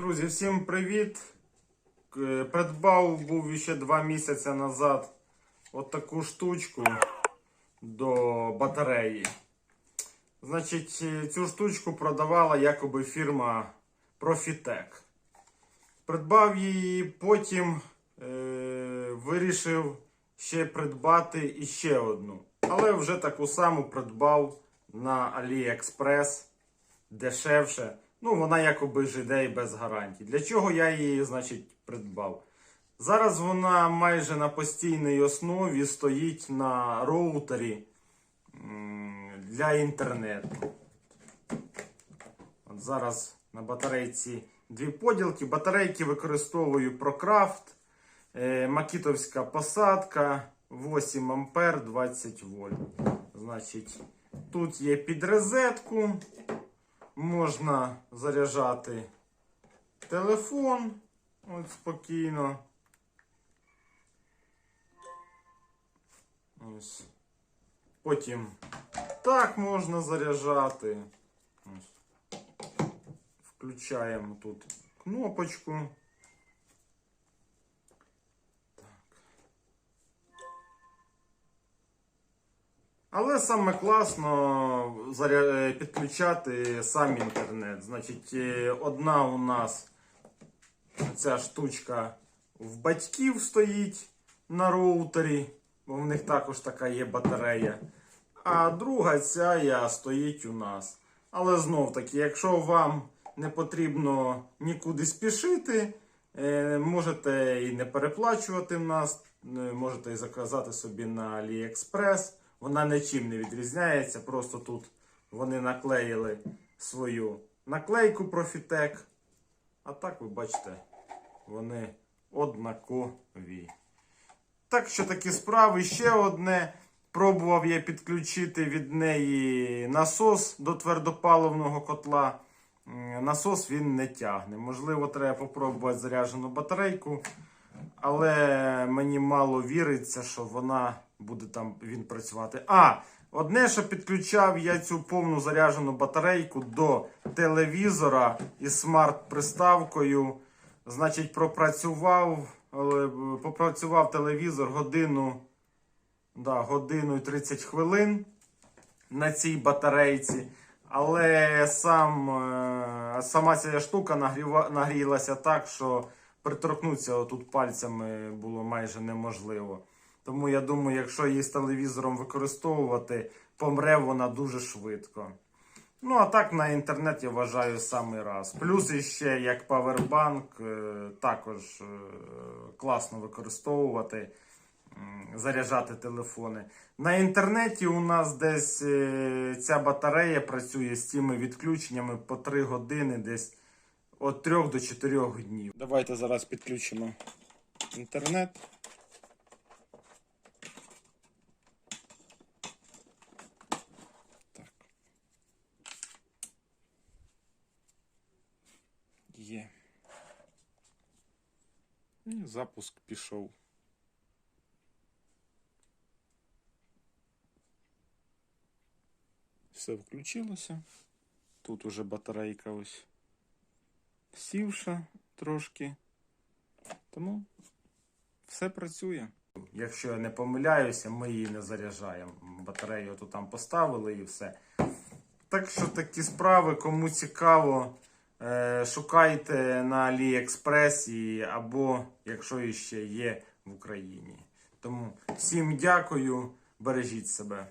Друзі, всім привіт! Придбав був ще два місяці назад от таку штучку до батареї. Значить, е, цю штучку продавала якоби фірма Profitec. Придбав її, потім е, вирішив ще придбати іще одну. Але вже таку саму придбав на AliExpress дешевше. Ну, вона якоби ж іде і без гарантій. Для чого я її, значить, придбав? Зараз вона майже на постійній основі стоїть на роутері для інтернету. От зараз на батарейці дві поділки. Батарейки використовую ProCraft, е, макітовська посадка 8 ампер 20 вольт. Значить, тут є під розетку. Можна заряджати телефон от спокійно. Ось. Потім так можна заряджати. Ось. Включаємо тут кнопочку. Але саме класно е, підключати сам інтернет. Значить, е, одна у нас ця штучка в батьків стоїть на роутері, бо в них також така є батарея. А друга ця я стоїть у нас. Але знов таки, якщо вам не потрібно нікуди спішити, е, можете і не переплачувати в нас, можете і заказати собі на AliExpress. Вона нічим не відрізняється, просто тут вони наклеїли свою наклейку Profitec. А так ви бачите, вони однакові. Так що такі справи. Ще одне. Пробував я підключити від неї насос до твердопаливного котла. Насос він не тягне. Можливо, треба попробувати заряджену батарейку. Але мені мало віриться, що вона буде там він працювати. А, одне, що підключав я цю повну заряджену батарейку до телевізора із смарт-приставкою. Значить, пропрацював, е, попрацював телевізор годину, да, годину і 30 хвилин на цій батарейці. Але сам, е, сама ця штука нагріва, нагрілася так, що приторкнутися отут пальцями було майже неможливо. Тому я думаю, якщо її з телевізором використовувати, помре вона дуже швидко. Ну, а так на інтернет я вважаю самий раз. Плюс іще як павербанк, е, також е, класно використовувати, заряджати телефони. На інтернеті у нас десь е, ця батарея працює з цими відключеннями по 3 години, десь від 3 до 4 днів. Давайте зараз підключимо інтернет. Так. Є. І запуск пішов. Все включилося. Тут уже батарейка ось сівша трошки. Тому все працює. Якщо я не помиляюся, ми її не заряджаємо. Батарею то там поставили і все. Так що такі справи, кому цікаво, шукайте на AliExpress або якщо іще є в Україні. Тому всім дякую, бережіть себе.